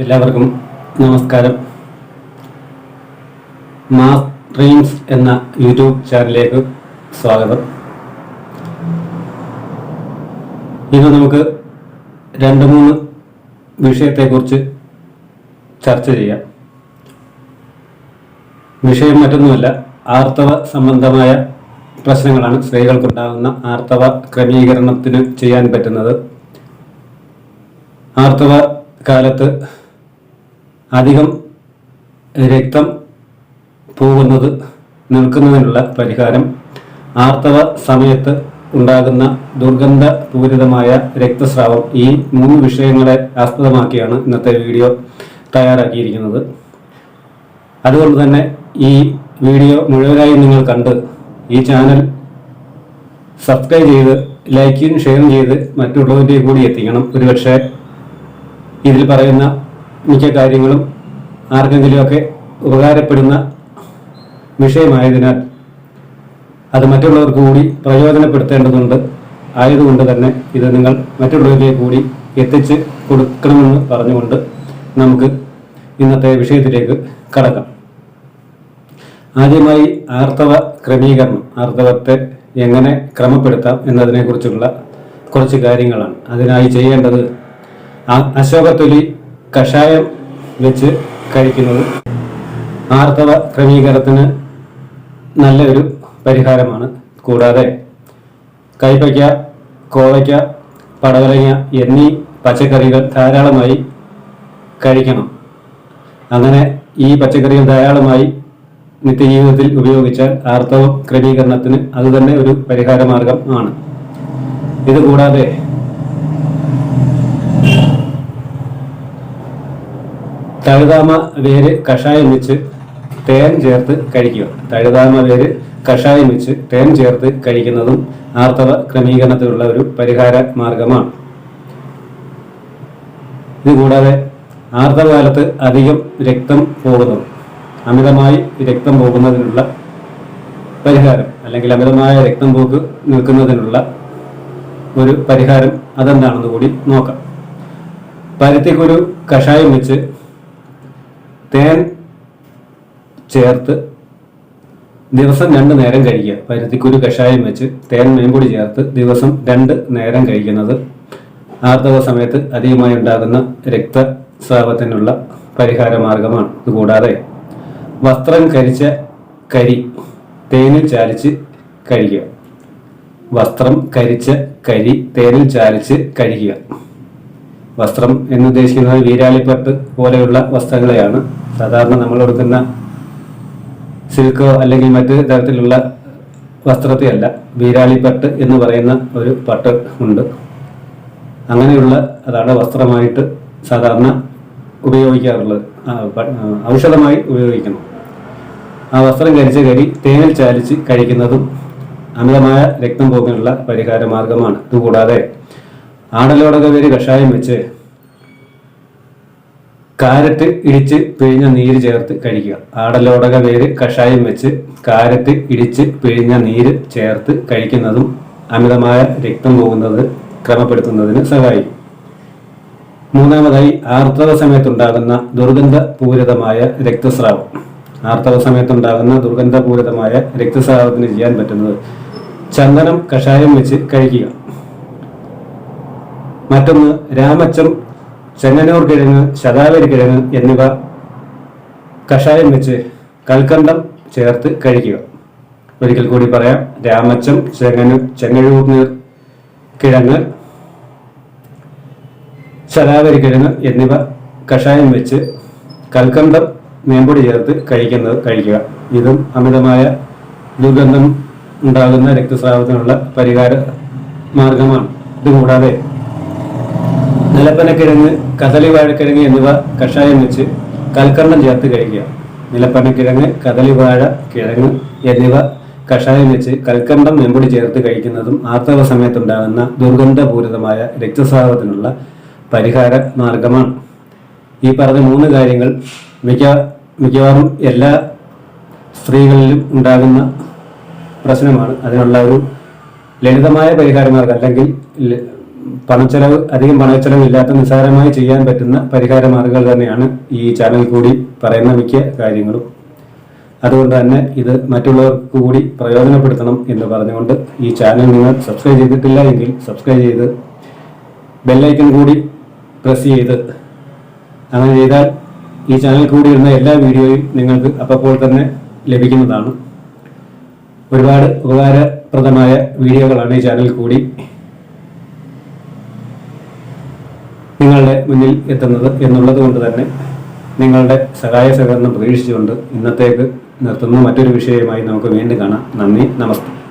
എല്ലാവർക്കും നമസ്കാരം. Mass dreams എന്ന യൂട്യൂബ് ചാനലിലേക്ക് സ്വാഗതം. ഇന്ന് നമുക്ക് രണ്ട് മൂന്ന് വിഷയത്തെക്കുറിച്ച് ചർച്ച ചെയ്യാം. വിഷയം മറ്റൊന്നുമല്ല ആർത്തവ സംബന്ധമായ പ്രശ്നങ്ങളാണ് സ്ത്രീകൾക്കുണ്ടാകുന്ന ആർത്തവ ക്രമീകരണത്തിന് ചെയ്യാൻ പറ്റുന്നത്. ആർത്തവ കാലത്ത് അധികം രക്തം പോകുന്നത് നിൽക്കുന്നതിനുള്ള പരിഹാരം ആർത്തവ സമയത്ത് ഉണ്ടാകുന്ന ദുർഗന്ധ പൂരിതമായ രക്തസ്രാവം ഈ മൂന്ന് വിഷയങ്ങളെ ആസ്പദമാക്കിയാണ് ഇന്നത്തെ വീഡിയോ തയ്യാറാക്കിയിരിക്കുന്നത്. അതുകൊണ്ട് തന്നെ ഈ വീഡിയോ മുഴുവനായി നിങ്ങൾ കണ്ട് ഈ ചാനൽ സബ്സ്ക്രൈബ് ചെയ്ത് ലൈക്കും ഷെയറും ചെയ്ത് മറ്റുള്ളവരിലേക്ക് കൂടി എത്തിക്കണം. ഒരുപക്ഷെ ഇതിൽ പറയുന്ന മിക്ക കാര്യങ്ങളും ആർക്കെങ്കിലുമൊക്കെ ഉപകാരപ്പെടുന്ന വിഷയമായതിനാൽ അത് മറ്റുള്ളവർക്ക് കൂടി പ്രയോജനപ്പെടുത്തേണ്ടതുണ്ട്. ആയതുകൊണ്ട് തന്നെ ഇത് നിങ്ങൾ മറ്റുള്ളവരിലേക്ക് കൂടി എത്തിച്ച് കൊടുക്കണമെന്ന് പറഞ്ഞുകൊണ്ട് നമുക്ക് ഇന്നത്തെ വിഷയത്തിലേക്ക് കടക്കാം. ആദ്യമായി ആർത്തവ ക്രമീകരണം ആർത്തവത്തെ എങ്ങനെ ക്രമപ്പെടുത്താം എന്നതിനെക്കുറിച്ചുള്ള കുറച്ച് കാര്യങ്ങളാണ്. അതിനായി ചെയ്യേണ്ടത് അശോകത്തൊലി കഷായം വെച്ച് കഴിക്കുന്നത് ആർത്തവ ക്രമീകരണത്തിന് നല്ലൊരു പരിഹാരമാണ്. കൂടാതെ കൈപ്പയ്ക്ക കോവയ്ക്ക പടവലങ്ങ എന്നീ പച്ചക്കറികൾ ധാരാളമായി കഴിക്കണം. അങ്ങനെ ഈ പച്ചക്കറികൾ ധാരാളമായി നിത്യജീവിതത്തിൽ ഉപയോഗിച്ചാൽ ആർത്തവ ക്രമീകരണത്തിന് അതുതന്നെ ഒരു പരിഹാര മാർഗം ആണ്. ഇത് കൂടാതെ തഴുതാമ വേര് കഷായം വെച്ച് തേൻ ചേർത്ത് കഴിക്കുക. തഴുതാമ വേര് കഷായം വെച്ച് തേൻ ചേർത്ത് കഴിക്കുന്നതും ആർത്തവ ക്രമീകരണത്തിലുള്ള ഒരു പരിഹാര മാർഗമാണ്. ഇതുകൂടാതെ ആർത്തവകാലത്ത് അധികം രക്തം പോകുന്നത് അമിതമായി രക്തം പോകുന്നതിനുള്ള പരിഹാരം അല്ലെങ്കിൽ അമിതമായ രക്തം പോക്ക് നിൽക്കുന്നതിനുള്ള ഒരു പരിഹാരം അതെന്താണെന്ന് കൂടി നോക്കാം. പരുത്തിക്കൊരു കഷായം വെച്ച് തേൻ ചേർത്ത് ദിവസം രണ്ട് നേരം കഴിക്കുക. പരുത്തിക്കുരു കഷായം വെച്ച് തേൻ മേമ്പൊടി ചേർത്ത് ദിവസം രണ്ട് നേരം കഴിക്കുന്നത്. ആർത്തവ സമയത്ത് അധികമായി ഉണ്ടാകുന്ന രക്തസ്രാവത്തിനുള്ള പരിഹാര മാർഗമാണ് ഇതുകൂടാതെ വസ്ത്രം കരിച്ച കരി തേനിൽ ചാലിച്ച് കഴിക്കുക. വസ്ത്രം കരിച്ച കരി തേനിൽ ചാലിച്ച് കഴിക്കുക. വസ്ത്രം എന്നുദ്ദേശിക്കുന്നത് വീരാളിപ്പട്ട് പോലെയുള്ള വസ്ത്രങ്ങളെയാണ്. സാധാരണ നമ്മൾ കൊടുക്കുന്ന സിൽക്കോ അല്ലെങ്കിൽ മറ്റു തരത്തിലുള്ള വസ്ത്രത്തെയല്ല വീരാളിപ്പട്ട് എന്ന് പറയുന്ന ഒരു പട്ട് ഉണ്ട്. അങ്ങനെയുള്ള അതാണ് വസ്ത്രമായിട്ട് സാധാരണ ഉപയോഗിക്കാറുള്ളത്. ഔഷധമായി ഉപയോഗിക്കുന്നു. ആ വസ്ത്രം കരിച്ച കരി തേനിൽ ചാലിച്ച് കഴിക്കുന്നതും അമിതമായ രക്തം പോകാനുള്ള പരിഹാര മാർഗമാണ് ഇതുകൂടാതെ ആടലോടക വേര് കഷായം വെച്ച് കാരറ്റ് ഇടിച്ച് പിഴിഞ്ഞ നീര് ചേർത്ത് കഴിക്കുക. ആടലോടക വേര് കഷായം വെച്ച് കാരറ്റ് ഇടിച്ച് പിഴിഞ്ഞ നീര് ചേർത്ത് കഴിക്കുന്നതും അമിതമായ രക്തം പോകുന്നത് ക്രമപ്പെടുത്തുന്നതിന് സഹായിക്കും. മൂന്നാമതായി ആർത്തവ സമയത്തുണ്ടാകുന്ന ദുർഗന്ധ പൂരിതമായ രക്തസ്രാവം. ആർത്തവ സമയത്തുണ്ടാകുന്ന ദുർഗന്ധ പൂരിതമായ രക്തസ്രാവത്തിന് ചെയ്യാൻ പറ്റുന്നത് ചന്ദനം കഷായം വെച്ച് കഴിക്കുക. മറ്റൊന്ന് രാമച്ചം ചെങ്ങന്നൂർ കിഴങ്ങ് ശതാവരി കിഴങ്ങ് എന്നിവ കഷായം വെച്ച് കൽക്കണ്ടം ചേർത്ത് കഴിക്കുക. ഒരിക്കൽ കൂടി പറയാം രാമച്ചം ചെങ്ങനു ചെങ്ങഴൂർ നീർ കിഴങ്ങ് ശതാവരി കിഴങ്ങ് എന്നിവ കഷായം വെച്ച് കൽക്കണ്ടം മേമ്പൊടി ചേർത്ത് കഴിക്കുന്നത് കഴിക്കുക. ഇതും അമിതമായ ദുർഗന്ധം ഉണ്ടാകുന്ന രക്തസ്രാവത്തിനുള്ള പരിഹാര മാർഗമാണ്. ഇതുകൂടാതെ നിലപ്പനക്കിഴങ്ങ് കദളി വാഴക്കിഴങ്ങ് എന്നിവ കഷായം വെച്ച് കൽക്കണ്ടം ചേർത്ത് കഴിക്കുക. നിലപ്പനക്കിഴങ്ങ് കദളി വാഴ കിഴങ്ങ് എന്നിവ കഷായം വെച്ച് കൽക്കണ്ടം മെമ്പൊടി ചേർത്ത് കഴിക്കുന്നതും ആർത്തവ സമയത്തുണ്ടാകുന്ന ദുർഗന്ധപൂരിതമായ രക്തസ്രാവത്തിനുള്ള പരിഹാര മാർഗമാണ്. ഈ പറഞ്ഞ മൂന്ന് കാര്യങ്ങൾ മിക്ക മിക്കവാറും എല്ലാ സ്ത്രീകളിലും ഉണ്ടാകുന്ന പ്രശ്നമാണ്. അതിനുള്ള ഒരു ലളിതമായ പരിഹാര മാർഗം അല്ലെങ്കിൽ പണച്ചെലവ് അധികം പണച്ചെലവ് ഇല്ലാത്ത നിസ്സാരമായി ചെയ്യാൻ പറ്റുന്ന പരിഹാര മാർഗങ്ങൾ തന്നെയാണ് ഈ ചാനൽ കൂടി പറയുന്ന മിക്ക കാര്യങ്ങളും. അതുകൊണ്ട് തന്നെ ഇത് മറ്റുള്ളവർക്ക് കൂടി പ്രയോജനപ്പെടുത്തണം എന്ന് പറഞ്ഞുകൊണ്ട് ഈ ചാനൽ നിങ്ങൾ സബ്സ്ക്രൈബ് ചെയ്തിട്ടില്ല എങ്കിൽ സബ്സ്ക്രൈബ് ചെയ്ത് ബെല്ലൈക്കൺ കൂടി പ്രസ് ചെയ്ത്. അങ്ങനെ ചെയ്താൽ ഈ ചാനൽ കൂടി ഇടുന്ന എല്ലാ വീഡിയോയും നിങ്ങൾക്ക് അപ്പോൾ തന്നെ ലഭിക്കുന്നതാണ്. ഒരുപാട് ഉപകാരപ്രദമായ വീഡിയോകളാണ് ഈ ചാനൽ കൂടി. നിങ്ങളുടെ മുന്നിൽ എത്തുന്നത് എന്നുള്ളത് കൊണ്ട് തന്നെ നിങ്ങളുടെ സഹായ സഹകരണം പ്രതീക്ഷിച്ചുകൊണ്ട് ഇന്നത്തേക്ക് നിർത്തുന്നു. മറ്റൊരു വിഷയമായി നമുക്ക് വീണ്ടും കാണാം. നന്ദി നമസ്തേ.